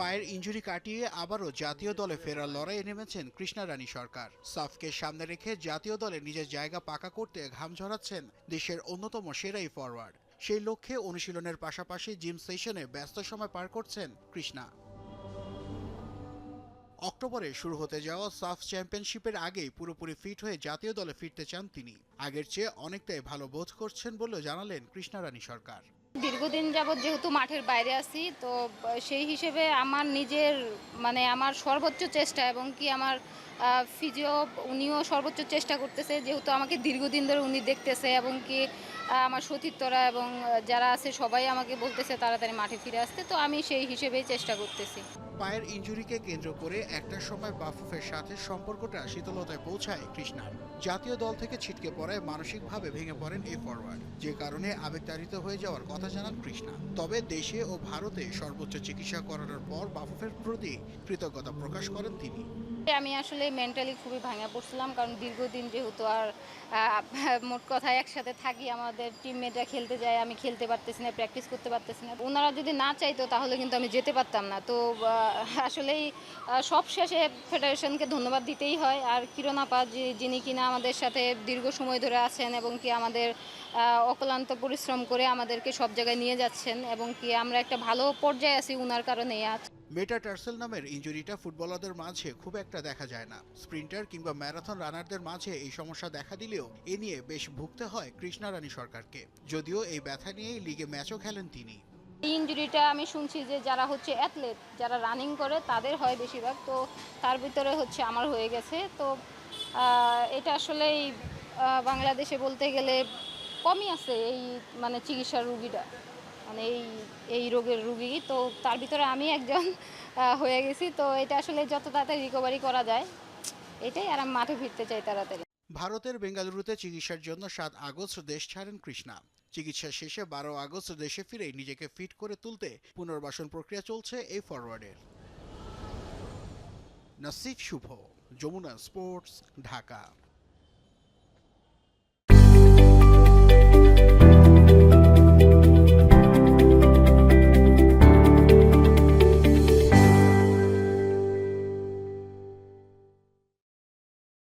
পায়ের ইঞ্জুরি কাটিয়ে আবারও জাতীয় দলে ফেরার লড়াইয়ে নেমেছেন কৃষ্ণা রানী সরকার। সাফকে সামনে রেখে জাতীয় দলে নিজের জায়গা পাকা করতে ঘাম ঝরাচ্ছেন দেশের অন্যতম সেরাই ফরওয়ার্ড সেই লক্ষ্যে অনুশীলনের পাশাপাশি জিম সেশনে ব্যস্ত সময় পার করছেন কৃষ্ণা। অক্টোবরে শুরু হতে যাওয়া সাফ চ্যাম্পিয়নশিপের আগেই পুরোপুরি ফিট হয়ে জাতীয় দলে ফিরতে চান তিনি। আগের চেয়ে অনেকটাই ভালো বোধ করছেন বলেও জানালেন কৃষ্ণা রানী সরকার। দীর্ঘদিন যাবৎ যেহেতু মাঠের বাইরে আছি, তো সেই হিসেবে আমার নিজের মানে আমার সর্বোচ্চ চেষ্টা এবং কি আমার ফিজিও উনিও সর্বোচ্চ চেষ্টা করতেছে, যেহেতু আমাকে দীর্ঘদিন ধরে উনি দেখতেছে এবং কি আমার সতীর্থরা এবং যারা আছে সবাই আমাকে বলতেছে তাড়াতাড়ি মাঠে ফিরে আসতে, তো আমি সেই হিসেবেই চেষ্টা করতেছি। পায়ের ইঞ্জুরিকে কেন্দ্র করে একটা সময় বাফুফের সাথে সম্পর্কটা শীতলতায় পৌঁছায় কৃষ্ণার জাতীয় দল থেকে ছিটকে পড়ায় মানসিকভাবে ভেঙে পড়েন এই ফরওয়ার্ড যে কারণে আবেগতাড়িত হয়ে যাওয়ার কথা জানান কৃষ্ণা। তবে দেশে ও ভারতে সর্বোচ্চ চিকিৎসা করানোর পর বাফুফের প্রতি কৃতজ্ঞতা প্রকাশ করেন তিনি। আমি আসলে মেন্টালি খুবই ভাঙা পড়ছিলাম, কারণ দীর্ঘদিন যেহেতু আর মোট কথা একসাথে থাকি, আমাদের টিমমেটরা খেলতে যায়, আমি খেলতে পারতেছি না প্র্যাকটিস করতে পারতেছি না। ওনারা যদি না চাইতো, তাহলে কিন্তু আমি যেতে পারতাম না। তো আসলেই সব শেষে ফেডারেশনকে ধন্যবাদ দিতেই হয়। আর কিরণাপা যে- যিনি কিনা আমাদের সাথে দীর্ঘ সময় ধরে আছেন এবং কি আমাদের অক্লান্ত পরিশ্রম করে আমাদেরকে সব জায়গায় নিয়ে যাচ্ছেন এবং কি আমরা একটা ভালো পর্যায়ে আছি উনার কারণেই আজ। মেটাটার্সেল নামের ইঞ্জুরিটা ফুটবলারদের মাঝে খুব একটা দেখা যায় না। স্প্রিন্টার কিংবা ম্যারাথন রানারদের মাঝে এই সমস্যা দেখা দিলেও এ নিয়ে বেশ ভুগতে হয় কৃষ্ণা রানী সরকারকে। যদিও এই ব্যথা নিয়েই লিগে ম্যাচও খেলেন তিনি। এই ইঞ্জুরিটা আমি শুনছি যে যারা হচ্ছে অ্যাথলেট যারা রানিং করে, তাদের হয় বেশিরভাগ। তো তার ভিতরে হচ্ছে আমার হয়ে গেছে। তো এটা আসলেই বাংলাদেশে বলতে গেলে কমই আছে এই মানে চিকিৎসার রুগীটা। মানে এই এই রোগের রুগী। তো তার ভিতরে আমি একজন হয়ে গেছি। তো এটা আসলে যত তাড়াতাড়ি রিকভারি করা যায়, এটাই আর আমি মাঠে ফিরতে চাই তাড়াতাড়ি। ভারতের বেঙ্গালুরুতে চিকিৎসার জন্য সাত আগস্ট দেশ ছাড়েন কৃষ্ণা। চিকিৎসা শেষে বারো আগস্ট দেশে ফিরে নিজেকে ফিট করে তুলতে পুনর্বাসন প্রক্রিয়া চলছে এই ফরওয়ার্ডের। নাসিফ শুভ, যমুনা স্পোর্টস, ঢাকা।